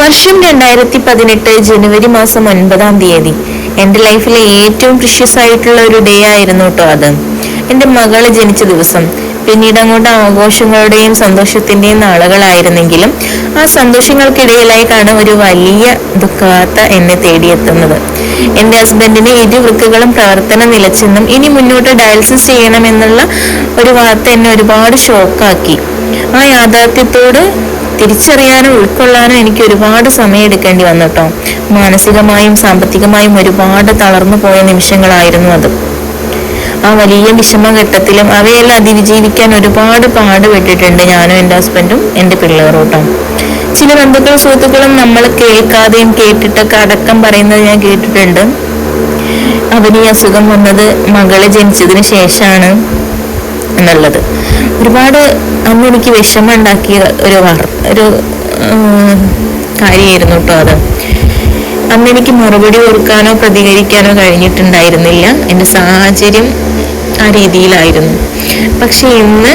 വർഷം രണ്ടായിരത്തി പതിനെട്ട് ജനുവരി മാസം ഒൻപതാം തീയതി. എന്റെ ലൈഫിലെ ഏറ്റവും പ്രിഷ്യസ് ആയിട്ടുള്ള ഒരു ഡേ ആയിരുന്നു കേട്ടോ അത്. എന്റെ മകൾ ജനിച്ച ദിവസം. പിന്നീട് അങ്ങോട്ട് ആഘോഷങ്ങളുടെയും സന്തോഷത്തിന്റെയും നാളുകളായിരുന്നെങ്കിലും ആ സന്തോഷങ്ങൾക്കിടയിലായിട്ടാണ് ഒരു വലിയ ദുഃഖവാർത്ത എന്നെ തേടിയെത്തുന്നത്. എന്റെ ഹസ്ബൻഡിന് ഇരുവൃക്കുകളും പ്രവർത്തനം നിലച്ചെന്നും ഇനി മുന്നോട്ട് ഡയാലിസിസ് ചെയ്യണമെന്നുള്ള ഒരു വാർത്ത എന്നെ ഒരുപാട് ഷോക്കാക്കി ആ യാഥാർത്ഥ്യത്തോട് തിരിച്ചറിയാനോ ഉൾക്കൊള്ളാനും എനിക്ക് ഒരുപാട് സമയം എടുക്കേണ്ടി വന്നു കേട്ടോ. മാനസികമായും സാമ്പത്തികമായും ഒരുപാട് തളർന്നു പോയ നിമിഷങ്ങളായിരുന്നു അത്. ആ വലിയ വിഷമഘട്ടത്തിലും അവയെല്ലാം അതിജീവിക്കാൻ ഒരുപാട് പാടുപെട്ടിട്ടുണ്ട് ഞാനും എന്റെ ഹസ്ബൻഡും എന്റെ പിള്ളേരും കേട്ടോ. ചില ബന്ധുക്കളും സുഹൃത്തുക്കളും നമ്മൾ കേൾക്കാതെയും കേട്ടിട്ടൊക്കെ അടക്കം പറയുന്നത് ഞാൻ കേട്ടിട്ടുണ്ട്. അവന് ഈ അസുഖം വന്നത് മകളെ ജനിച്ചതിന് ശേഷമാണ്. ഒരുപാട് അന്ന് എനിക്ക് വിഷമം ഉണ്ടാക്കിയ ഒരു വാർ ഒരു കാര്യമായിരുന്നു കേട്ടോ അത്. അന്ന് എനിക്ക് മറുപടി കൊടുക്കാനോ പ്രതികരിക്കാനോ കഴിഞ്ഞിട്ടുണ്ടായിരുന്നില്ല. എന്റെ സാഹചര്യം ആ രീതിയിലായിരുന്നു. പക്ഷെ ഇന്ന്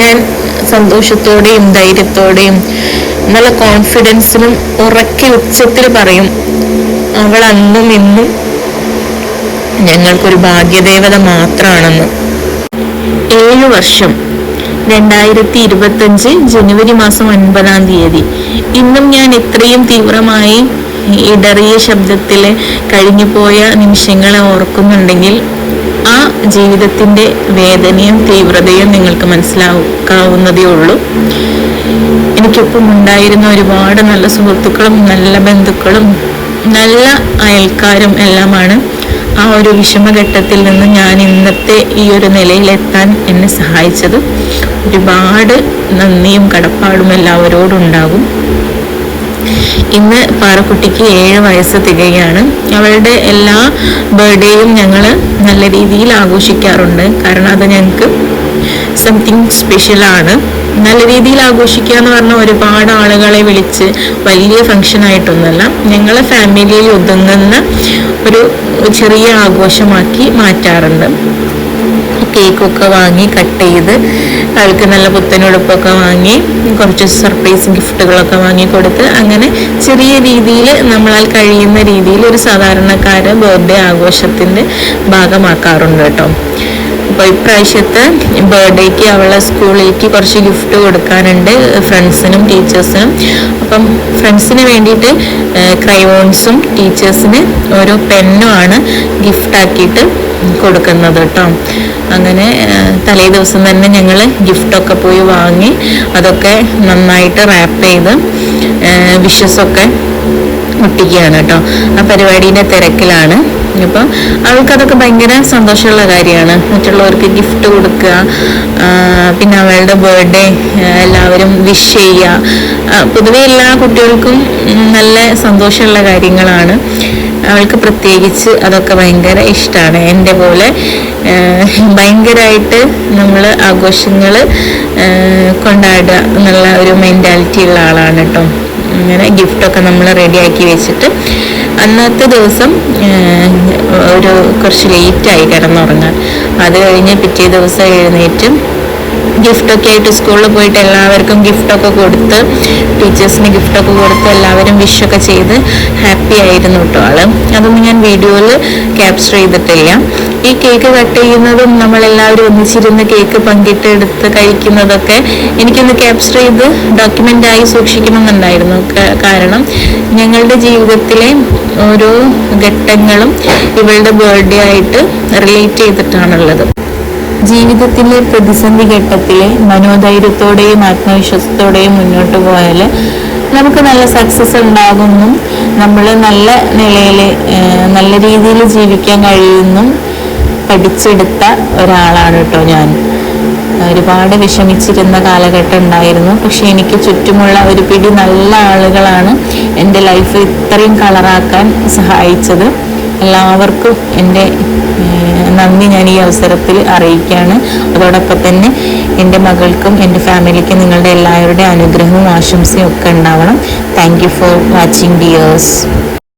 ഞാൻ സന്തോഷത്തോടെയും ധൈര്യത്തോടെയും നല്ല കോൺഫിഡൻസിലും ഉറക്കി ഉച്ചത്തിൽ പറയും അവൾ അന്നും ഇന്നും ഞങ്ങൾക്കൊരു ഭാഗ്യദേവത മാത്രമാണെന്ന് ഏഴു വർഷം. രണ്ടായിരത്തി ഇരുപത്തഞ്ച് ജനുവരി മാസം ഒൻപതാം തീയതി. ഇന്നും ഞാൻ ഇത്രയും തീവ്രമായി ഇടറിയ ശബ്ദത്തിൽ കഴിഞ്ഞുപോയ നിമിഷങ്ങളെ ഓർക്കുന്നുണ്ടെങ്കിൽ ആ ജീവിതത്തിന്റെ വേദനയും തീവ്രതയും നിങ്ങൾക്ക് മനസ്സിലാക്കാവുന്നതേ ഉള്ളൂ. എനിക്കൊപ്പം ഉണ്ടായിരുന്ന ഒരുപാട് നല്ല സുഹൃത്തുക്കളും നല്ല ബന്ധുക്കളും നല്ല അയൽക്കാരും എല്ലാമാണ്. ആ ഒരു വിഷമഘട്ടത്തിൽ നിന്ന് ഞാൻ ഇന്നത്തെ ഈ ഒരു നിലയിലെത്താൻ എന്നെ സഹായിച്ചത് ഒരുപാട് നന്ദിയും കടപ്പാടും എല്ലാവരോടും ഉണ്ടാകും ഇന്ന് പാറക്കുട്ടിക്ക് ഏഴ് വയസ്സ് തികയാണ്. അവളുടെ എല്ലാ ബർത്ത്ഡേയും ഞങ്ങൾ നല്ല രീതിയിൽ ആഘോഷിക്കാറുണ്ട്. കാരണം അത് ഞങ്ങൾക്ക് സംതിങ് സ്പെഷ്യലാണ് നല്ല രീതിയിൽ ആഘോഷിക്കുക എന്ന് പറഞ്ഞാൽ ഒരുപാട് ആളുകളെ വിളിച്ച് വലിയ ഫംഗ്ഷൻ ആയിട്ടൊന്നുമല്ല. ഞങ്ങളെ ഫാമിലിയിൽ ഒതുങ്ങുന്ന ഒരു ചെറിയ ആഘോഷമാക്കി മാറ്റാറുണ്ട്. കേക്കൊക്കെ വാങ്ങി കട്ട് ചെയ്ത് അവൾക്ക് നല്ല പുത്തനുടുപ്പൊക്കെ വാങ്ങി കുറച്ച് സർപ്രൈസ് ഗിഫ്റ്റുകളൊക്കെ വാങ്ങി കൊടുത്ത് അങ്ങനെ ചെറിയ രീതിയിൽ നമ്മളാൽ കഴിയുന്ന രീതിയിൽ ഒരു സാധാരണക്കാരെ ബർത്ത്ഡേ ആഘോഷത്തിന്റെ ഭാഗമാക്കാറുണ്ട് കേട്ടോ. അപ്പോൾ ഇപ്രാവശ്യത്തെ ബർത്ത്ഡേക്ക് അവളെ സ്കൂളിലേക്ക് കുറച്ച് ഗിഫ്റ്റ് കൊടുക്കാനുണ്ട് ഫ്രണ്ട്സിനും ടീച്ചേഴ്സിനും അപ്പം ഫ്രണ്ട്സിന് വേണ്ടിയിട്ട് ക്രയോൺസും ടീച്ചേഴ്സിന് ഓരോ പെന്നുമാണ് ഗിഫ്റ്റാക്കിയിട്ട് കൊടുക്കുന്നത് കേട്ടോ. അങ്ങനെ തലേ ദിവസം തന്നെ ഞങ്ങൾ ഗിഫ്റ്റൊക്കെ പോയി വാങ്ങി അതൊക്കെ നന്നായിട്ട് റാപ്പ് ചെയ്ത് വിഷസൊക്കെ ഒട്ടിക്കുകയാണ് കേട്ടോ. ആ പരിപാടീന്റെ തിരക്കിലാണ്. അപ്പം അവൾക്കതൊക്കെ ഭയങ്കര സന്തോഷമുള്ള കാര്യമാണ്. മറ്റുള്ളവർക്ക് ഗിഫ്റ്റ് കൊടുക്കുക പിന്നെ അവളുടെ ബർത്ത്ഡേ എല്ലാവരും വിഷ് ചെയ്യുക. പൊതുവെ എല്ലാ കുട്ടികൾക്കും നല്ല സന്തോഷമുള്ള കാര്യങ്ങളാണ്. അവൾക്ക് പ്രത്യേകിച്ച് അതൊക്കെ ഭയങ്കര ഇഷ്ടമാണ് എന്റെ പോലെ ഭയങ്കരമായിട്ട് നമ്മൾ ആഘോഷങ്ങൾ കൊണ്ടാടുക എന്നുള്ള ഒരു മെന്റാലിറ്റി ഉള്ള ആളാണ് കേട്ടോ. അങ്ങനെ ഗിഫ്റ്റൊക്കെ നമ്മൾ റെഡിയാക്കി വെച്ചിട്ട് അന്നത്തെ ദിവസം ഒരു കുറച്ച് ലേറ്റായി കിടന്നുറങ്ങാൻ. അത് കഴിഞ്ഞ് പിറ്റേ ദിവസം എഴുന്നേറ്റ് ഗിഫ്റ്റൊക്കെ ആയിട്ട് സ്കൂളിൽ പോയിട്ട് എല്ലാവർക്കും ഗിഫ്റ്റൊക്കെ കൊടുത്ത് ടീച്ചേഴ്സിന് ഗിഫ്റ്റൊക്കെ കൊടുത്ത് എല്ലാവരും വിഷൊക്കെ ചെയ്ത് ഹാപ്പി ആയിരുന്നു കേട്ടോ ആൾ. അതൊന്നും ഞാൻ വീഡിയോയിൽ ക്യാപ്ചർ ചെയ്തിട്ടില്ല. ഈ കേക്ക് കട്ട് ചെയ്യുന്നതും നമ്മളെല്ലാവരും ഒന്നിച്ചിരുന്ന് കേക്ക് പങ്കിട്ട് പങ്കിട്ടെടുത്ത് കഴിക്കുന്നതൊക്കെ എനിക്കൊന്ന് ക്യാപ്ചർ ചെയ്ത് ഡോക്യുമെന്റായി സൂക്ഷിക്കണമെന്നുണ്ടായിരുന്നു. കാരണം ഞങ്ങളുടെ ജീവിതത്തിലെ ഓരോ ഘട്ടങ്ങളും ഇവളുടെ ബർത്ത്ഡേ ആയിട്ട് റിലേറ്റ് ചെയ്തിട്ടാണുള്ളത്. ജീവിതത്തിലെ പ്രതിസന്ധി ഘട്ടത്തിലെ മനോധൈര്യത്തോടെയും ആത്മവിശ്വാസത്തോടെയും മുന്നോട്ട് പോയാൽ നമുക്ക് നല്ല സക്സസ് ഉണ്ടാകുന്നു. നമ്മൾ നല്ല നിലയിൽ നല്ല രീതിയിൽ ജീവിക്കാൻ കഴിയുന്നും. പഠിച്ചെടുത്ത ഒരാളാണ് കേട്ടോ ഞാൻ. ഒരുപാട് വിഷമിച്ചിരുന്ന കാലഘട്ടം ഉണ്ടായിരുന്നു. പക്ഷെ എനിക്ക് ചുറ്റുമുള്ള ഒരു പിടി നല്ല ആളുകളാണ് എന്റെ ലൈഫ് ഇത്രയും കളറാക്കാൻ സഹായിച്ചത്. എല്ലാവർക്കും എന്റെ നന്ദി ഞാൻ ഈ അവസരത്തിൽ അറിയിക്കുകയാണ്. അതോടൊപ്പം തന്നെ എന്റെ മകൾക്കും എന്റെ ഫാമിലിക്കും നിങ്ങളുടെ എല്ലാവരുടെയും അനുഗ്രഹവും ആശംസയും ഒക്കെ ഉണ്ടാവണം. Thank you for watching dears